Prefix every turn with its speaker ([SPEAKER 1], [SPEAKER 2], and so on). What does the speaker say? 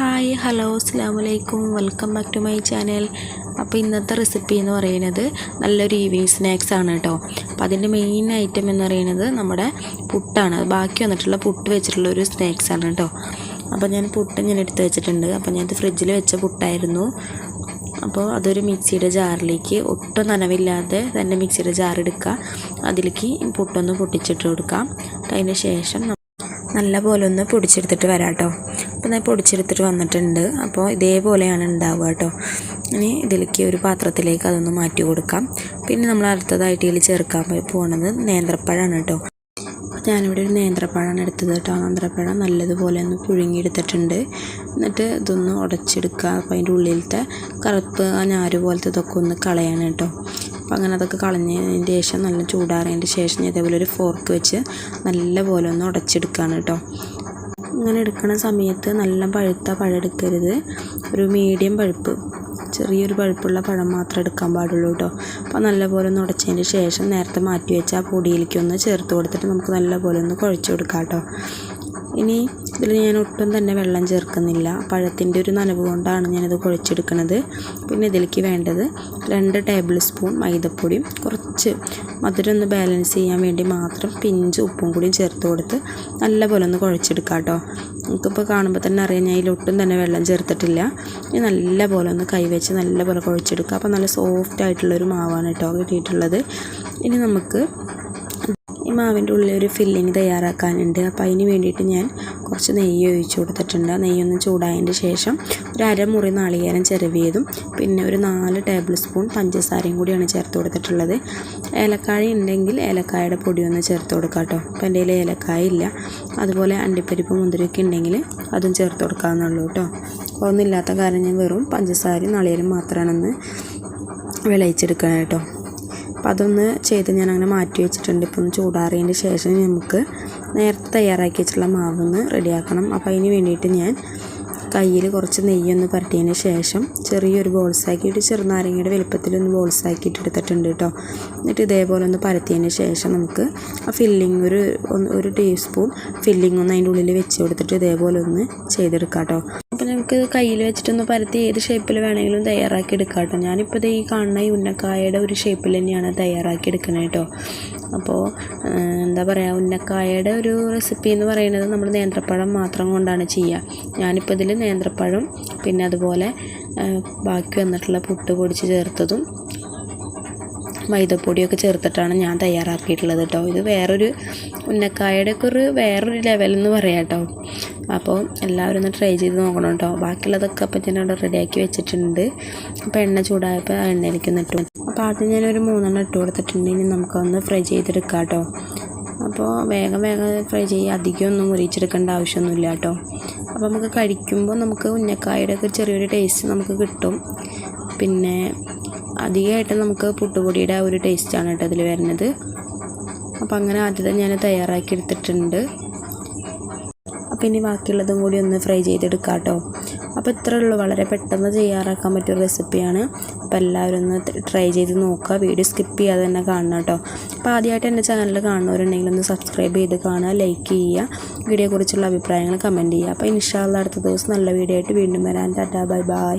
[SPEAKER 1] Hi hello അസ്സാമലൈക്കും welcome back to my channel. അപ്പോൾ ഇന്നത്തെ റെസിപ്പി എന്ന് പറയുന്നത് നല്ലൊരു ഈവനിങ് സ്നാക്സ് ആണ് കേട്ടോ അപ്പോൾ അതിന്റെ മെയിൻ ഐറ്റം എന്ന് പറയുന്നത് നമ്മുടെ പുട്ടാണ്. ബാക്കി വന്നിട്ടുള്ള പുട്ട് വെച്ചിട്ടുള്ള ഒരു സ്നാക്സ് ആണ് കേട്ടോ അപ്പോൾ ഞാൻ പുട്ട് ഞാൻ എടുത്ത് വെച്ചിട്ടുണ്ട്. അപ്പോൾ ഞാനത് ഫ്രിഡ്ജിൽ വെച്ച പുട്ടായിരുന്നു. അപ്പോൾ അതൊരു മിക്സിയുടെ ജാറിലേക്ക് ഒട്ടും നനവില്ലാതെ തന്നെ മിക്സിയുടെ ജാർ എടുക്കുക. അതിലേക്ക് പുട്ടൊന്ന് പൊട്ടിച്ചിട്ട് കൊടുക്കാം. അതിന് ശേഷം നല്ല പോലെ ഒന്ന് പൊടിച്ചെടുത്തിട്ട് വരാം കേട്ടോ അപ്പോൾ ഞാൻ പൊടിച്ചെടുത്തിട്ട് വന്നിട്ടുണ്ട്. അപ്പോൾ ഇതേപോലെയാണ് ഉണ്ടാവുക കേട്ടോ ഇനി ഇതിലേക്ക് ഒരു പാത്രത്തിലേക്ക് അതൊന്ന് മാറ്റി കൊടുക്കാം. പിന്നെ നമ്മൾ അടുത്തതായിട്ട് ഇതിൽ ചേർക്കാൻ പോകുന്നത് നേന്ത്രപ്പഴമാണ് കേട്ടോ ഞാനിവിടെ ഒരു നേന്ത്രപ്പഴമാണ് എടുത്തത് കേട്ടോ നേന്ത്രപ്പഴം നല്ലതുപോലെ ഒന്ന് പുഴുങ്ങിയെടുത്തിട്ടുണ്ട്. എന്നിട്ട് ഇതൊന്ന് ഉടച്ചെടുക്കുക. അപ്പോൾ അതിന്റെ ഉള്ളിലത്തെ കറുപ്പ് ആ ഞാര് പോലത്തെ ഇതൊക്കെ ഒന്ന് കളയാണ് കേട്ടോ അപ്പോൾ അങ്ങനെ അതൊക്കെ കളഞ്ഞതിന് ശേഷം നല്ല ചൂടാറിയതിന്റെ ശേഷം ഇതേപോലെ ഒരു ഫോർക്ക് വെച്ച് നല്ലപോലെ ഒന്ന് ഉടച്ചെടുക്കുകയാണ് കേട്ടോ ഇങ്ങനെ എടുക്കുന്ന സമയത്ത് നല്ല പഴുത്ത പഴം എടുക്കരുത്. ഒരു മീഡിയം പഴുപ്പ്. ചെറിയൊരു പഴുപ്പുള്ള പഴം മാത്രമേ എടുക്കാൻ പാടുള്ളൂ കേട്ടോ. അപ്പോൾ നല്ലപോലെ ഒന്ന് ഉടച്ചതിന് ശേഷം നേരത്തെ മാറ്റി വെച്ച ആ പൊടിയിലേക്ക് ഒന്ന് ചേർത്ത് കൊടുത്തിട്ട് നമുക്ക് നല്ലപോലെ ഒന്ന് കുഴച്ച് കൊടുക്കാം കേട്ടോ. ഇനി ഇതിൽ ഞാൻ ഒട്ടും തന്നെ വെള്ളം ചേർക്കുന്നില്ല. പഴത്തിന്റെ ഒരു നനവ് കൊണ്ടാണ് ഞാനിത് കുഴച്ചെടുക്കുന്നത് പിന്നെ ഇതിലേക്ക് വേണ്ടത് രണ്ട് ടേബിൾ സ്പൂൺ മൈദപ്പൊടിയും കുറച്ച് മധുരം ഒന്ന് ബാലൻസ് ചെയ്യാൻ വേണ്ടി മാത്രം പിഞ്ച് ഉപ്പും കൂടിയും ചേർത്ത് കൊടുത്ത് നല്ലപോലെ ഒന്ന് കുഴച്ചെടുക്കാം കേട്ടോ. നമുക്കിപ്പോൾ കാണുമ്പോൾ തന്നെ അറിയാം ഞാൻ ഇതിലൊട്ടും തന്നെ വെള്ളം ചേർത്തിട്ടില്ല. ഇനി നല്ലപോലെ ഒന്ന് കൈവച്ച് നല്ലപോലെ കുഴച്ചെടുക്കുക അപ്പോൾ നല്ല സോഫ്റ്റ് ആയിട്ടുള്ളൊരു മാവാണ് കേട്ടോ കിട്ടിയിട്ടുള്ളത്. ഇനി നമുക്ക് മാവിന്റെ ഉള്ളിൽ ഒരു ഫില്ലിങ് തയ്യാറാക്കാനുണ്ട്. അപ്പോൾ അതിന് വേണ്ടിയിട്ട് ഞാൻ കുറച്ച് നെയ്യ് ഒഴിച്ചു കൊടുത്തിട്ടുണ്ട്. നെയ്യൊന്ന് ചൂടായതിന്റെ ശേഷം ഒരു അരമുറി നാളികേരം ചിരവിയതും പിന്നെ ഒരു നാല് ടേബിൾ സ്പൂൺ പഞ്ചസാരയും കൂടിയാണ് ചേർത്ത് കൊടുത്തിട്ടുള്ളത്. ഏലക്കായ ഉണ്ടെങ്കിൽ ഏലക്കായയുടെ പൊടി ഒന്ന് ചേർത്ത് കൊടുക്കാം കേട്ടോ. അപ്പോൾ എന്റെ കയ്യിൽ ഏലക്കായ ഇല്ല. അതുപോലെ അണ്ടിപ്പരിപ്പ് മുന്തിരിയൊക്കെ ഉണ്ടെങ്കിൽ അതും ചേർത്ത് കൊടുക്കാവുന്നുള്ളൂ കേട്ടോ. ഒന്നില്ലാത്ത കാരണം ഞാൻ വെറും പഞ്ചസാരയും നാളികേരം മാത്രമാണെന്ന് വിളയിച്ചെടുക്കണം കേട്ടോ. അപ്പോൾ അതൊന്ന് ചെയ്ത് ഞാൻ അങ്ങനെ മാറ്റി വെച്ചിട്ടുണ്ട്. ഇപ്പം ഒന്ന് ചൂടാറിയതിന്റെ ശേഷം നമുക്ക് നേരത്തെ തയ്യാറാക്കി വെച്ചിട്ടുള്ള മാവൊന്ന് റെഡിയാക്കണം. അപ്പോൾ അതിന് വേണ്ടിയിട്ട് ഞാൻ കയ്യിൽ കുറച്ച് നെയ്യൊന്ന് പരട്ടിയതിന് ശേഷം ചെറിയൊരു ബോൾസാക്കിയിട്ട് ചെറുനാരങ്ങയുടെ വലുപ്പത്തിലൊന്ന് ബോൾസാക്കിയിട്ട് എടുത്തിട്ടുണ്ട് കേട്ടോ. എന്നിട്ട് ഇതേപോലെ ഒന്ന് പരത്തിയതിന് ശേഷം നമുക്ക് ആ ഫില്ലിങ് ഒരു ഒരു ടീസ്പൂൺ ഫില്ലിംഗ് ഒന്ന് അതിന്റെ ഉള്ളിൽ വെച്ച് കൊടുത്തിട്ട് ഇതേപോലെ ഒന്ന് ചെയ്തെടുക്കാം കേട്ടോ. അപ്പോൾ നമുക്ക് കയ്യിൽ വെച്ചിട്ടൊന്ന് പരത്തി ഏത് ഷേപ്പിൽ വേണമെങ്കിലും തയ്യാറാക്കി എടുക്കാം കേട്ടോ ഞാനിപ്പോൾ ഈ കാണുന്ന ഈ ഉന്നക്കായയുടെ ഒരു ഷേപ്പിൽ തന്നെയാണ് തയ്യാറാക്കി എടുക്കുന്നത് കേട്ടോ അപ്പോൾ എന്താ പറയുക ഉന്നക്കായയുടെ ഒരു റെസിപ്പി എന്ന് പറയുന്നത് നമ്മൾ നേന്ത്രപ്പഴം മാത്രം കൊണ്ടാണ് ചെയ്യുക ഞാനിപ്പോൾ ഇതിൽ നേന്ത്രപ്പഴം പിന്നെ അതുപോലെ ബാക്കി വന്നിട്ടുള്ള പുട്ട് പൊടിച്ച് ചേർത്തതും മൈദപ്പൊടിയൊക്കെ ചേർത്തിട്ടാണ് ഞാൻ തയ്യാറാക്കിയിട്ടുള്ളത് കേട്ടോ ഇത് വേറൊരു ഉന്നക്കായയുടെ ഒക്കെ ഒരു വേറൊരു ലെവലെന്ന് പറയാം കേട്ടോ അപ്പോൾ എല്ലാവരും ഒന്ന് ട്രൈ ചെയ്ത് നോക്കണം കേട്ടോ ബാക്കിയുള്ളതൊക്കെ അപ്പം ഞാൻ അവിടെ റെഡിയാക്കി വെച്ചിട്ടുണ്ട്. അപ്പോൾ എണ്ണ ചൂടായപ്പോൾ ആ എണ്ണയിലേക്ക് ഇട്ടു അപ്പോൾ ആദ്യം ഞാനൊരു മൂന്നെണ്ണം ഇട്ട് കൊടുത്തിട്ടുണ്ട്. ഇനി നമുക്കൊന്ന് ഫ്രൈ ചെയ്തെടുക്കാം കേട്ടോ അപ്പോൾ വേഗം വേഗം ഫ്രൈ ചെയ്യുക അധികമൊന്നും മുരിച്ചെടുക്കേണ്ട ആവശ്യമൊന്നുമില്ല കേട്ടോ അപ്പോൾ നമുക്ക് കഴിക്കുമ്പോൾ നമുക്ക് ഉന്നക്കായുടെ ഒക്കെ ചെറിയൊരു ടേസ്റ്റ് നമുക്ക് കിട്ടും. പിന്നെ അധികമായിട്ട് നമുക്ക് പുട്ടുപൊടിയുടെ ആ ഒരു ടേസ്റ്റാണ് കേട്ടോ അതിൽ വരുന്നത്. അപ്പോൾ അങ്ങനെ ആദ്യത്തെ ഞാൻ തയ്യാറാക്കി എടുത്തിട്ടുണ്ട്. ഇനി ബാക്കിയുള്ളതും കൂടി ഒന്ന് ഫ്രൈ ചെയ്തെടുക്കാം കേട്ടോ അപ്പോൾ ഇത്രേ ഉള്ളൂ. വളരെ പെട്ടെന്ന് തയ്യാറാക്കാൻ പറ്റിയ റെസിപ്പിയാണ്. അപ്പോൾ എല്ലാവരും ഒന്ന് ട്രൈ ചെയ്ത് നോക്കുക. വീഡിയോ സ്കിപ്പ് ചെയ്യാതെ തന്നെ കാണണം കേട്ടോ. അപ്പോൾ ആദ്യമായിട്ട് എന്റെ ചാനൽ കാണുന്നവരുണ്ടെങ്കിൽ ഒന്ന് സബ്സ്ക്രൈബ് ചെയ്ത് കാണുക ലൈക്ക് ചെയ്യുക വീഡിയോയെക്കുറിച്ചുള്ള അഭിപ്രായങ്ങൾ കമന്റ് ചെയ്യുക. അപ്പോൾ ഇൻഷാല്ല അടുത്ത ദിവസം നല്ല വീഡിയോ ആയിട്ട് വീണ്ടും വരാൻ ടാറ്റാ ബൈ ബൈ.